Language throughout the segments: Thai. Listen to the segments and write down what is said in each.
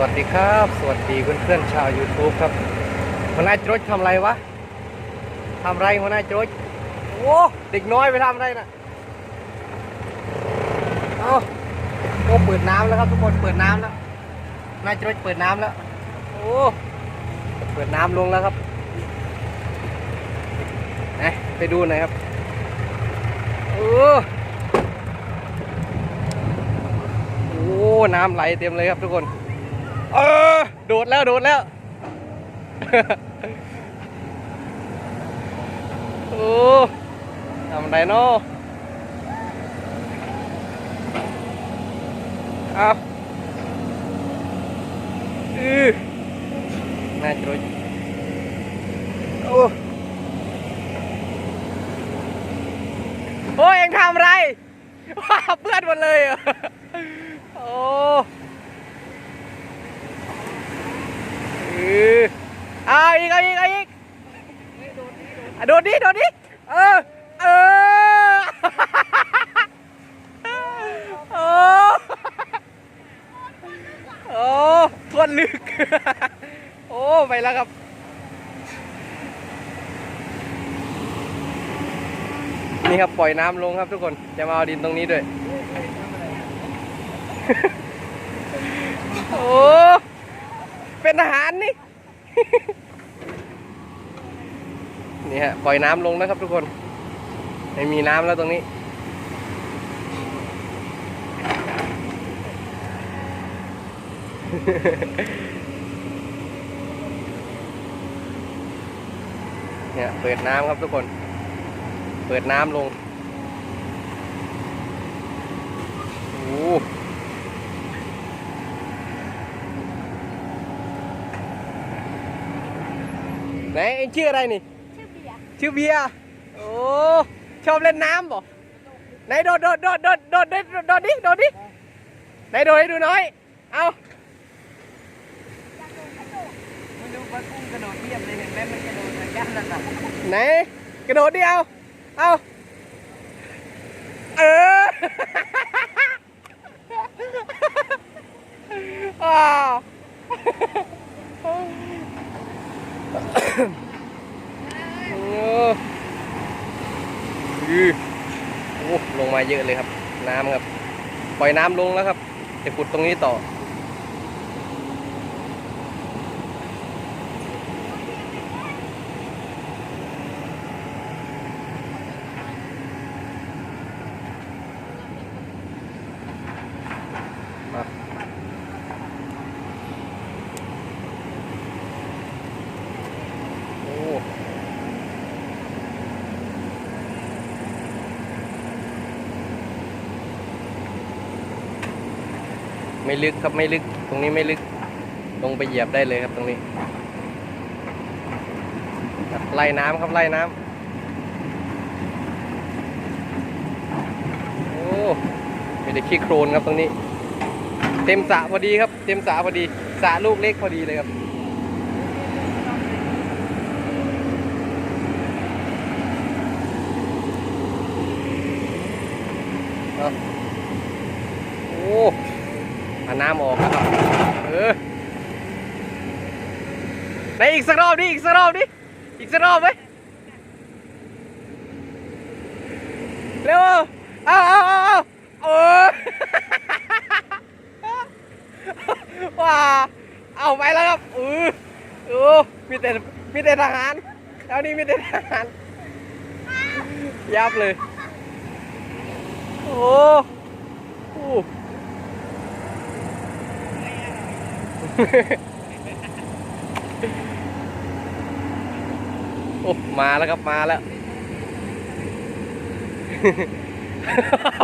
วัสดีครับ สวัสดีเพื่อนๆชาว YouTube ครับหัวหน้าโจรทำไรวะทำไรหัวหน้าโจรโอ้เด็กน้อยไปทำไรน่ะเอาโอ้เปิดน้ำแล้วครับทุกคนเปิดน้ำแล้วหน้าโจรเปิดน้ำแล้วโอ้เปิดน้ำลงแล้วครับไหนไปดูหน่อยครับโอ้โอ้น้ำไหลเต็มเลยครับทุกคน เออโดดแล้วโดดแล้ว โอ้ทำไรเนาะเอาอือน่าจะรู้โอ้โอ้ยเอ็งทำไรว้าเปื้อนหมดเลยอะโอ้ เอเอาอีกเอาอีกเอาอีกอะโดดดิโดดดิเออเออโอ้โอ้ทวนลึก โอ้ไปแล้วครับนี่ครับปล่อยน้ำลงครับทุกคนจะมาเอาดินตรงนี้ด้วย โอ้ เป็นทหารนี่ นี่ฮะปล่อยน้ำลงนะครับทุกคน ไม่มีน้ำแล้วตรงนี้ เนี่ยเปิดน้ำครับทุกคน เปิดน้ำลงโอ้ ไหนเอ็งชื่ออะไรนี่ชื่อเบียร์ชื่อเบียร์โอ้ชอบเล่นน้ำบ่ไหนโดดโดดโดดโดดโดดโดดโดดดิ โดดดิ ไหนโดดให้ดูหน้อย เอา มันดูปลากุ้งกระโดดเทียบเลยเห็นไหมมันกระโดดเหมือนกันนั่นน่ะ ไหน กระโดดดิ เอา เอา เออ ว้าวโอ้ อือโอ้ลงมาเยอะเลยครับ น้ำครับ ปล่อยน้ำลงแล้วครับ จะขุดตรงนี้ต่อ ไม่ลึกครับไม่ลึก ตรงนี้ไม่ลึก ลงไปเหยียบได้เลยครับตรงนี้ไล่น้ำครับไล่น้ำโอ้ไม่ได้ขี้โครนครับตรงนี้ เต็มสระพอดีครับ เต็มสระพอดีสระลูกเล็กพอดีเลยครับโอ้ เอาน้ำออกแล้วครับเออไหนอีกสักรอบดิอีกสักรอบดิอีกสักรอบไหมเร็วเอาเอาเอาเอาเอว้าเอาไปแล้วครับเออเออมีแต่มีแต่ทหารแล้วนี่มีแต่ทหารยับเลย โอ้โห โอ้มาแล้วครับมาแล้ว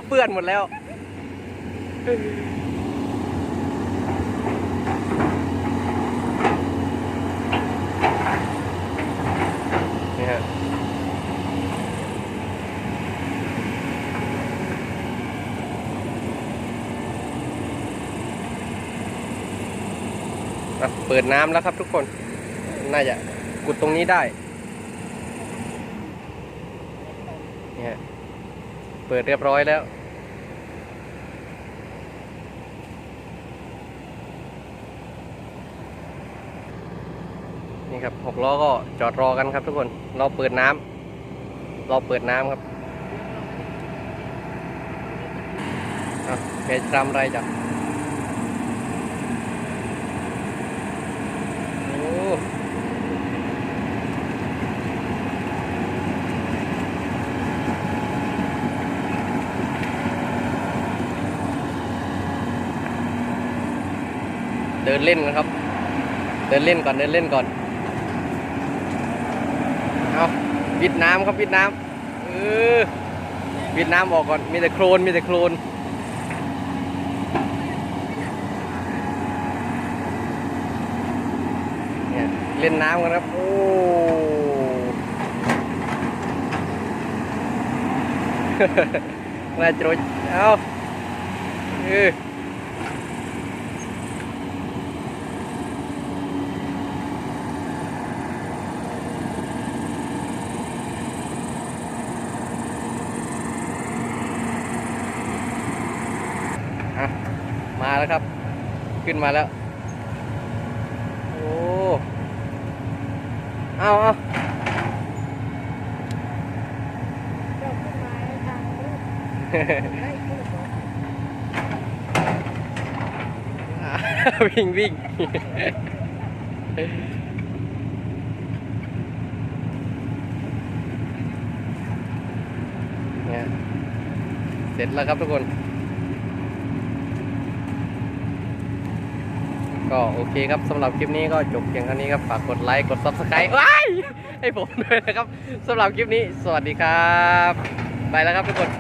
เปื้อนหมดแล้ว เปิดน้ำแล้วครับทุกคน น่าจะกุดตรงนี้ได้เนี่ฮะเปิดเรียบร้อยแล้วเนี่ครับหกล้อก็จอดรอกันครับทุกคนรอเปิดน้ำรอเปิดน้ำครับอะแกจทำอะไรจ้ะโอ้ เดินเล่นกันครับ เดินเล่นก่อนเดินเล่นก่อนเอาวิดน้ำครับวิดน้ำเออวิดน้ำออกก่อนมีแต่โครนมีแต่โครนเนี่ยเล่นน้ำกันครับโอ้น่าจะโดนเอาเอออ่ แล้วครับ ขึ้นมาแล้ว โอ้เอาเอาเจ้าขึ้นมาให้ทางลูกได้ลูกเหรอวิ่งวิ่งเนี่ยเสร็จแล้วครับทุกคน ก็โอเคครับสำหรับคลิปนี้ก็จบเพียงเท่านี้ครับฝากกดไลค์กด subscribe ว้ายให้ผมด้วยนะครับสำหรับคลิปนี้ สวัสดีครับ ไปแล้วครับทุกคน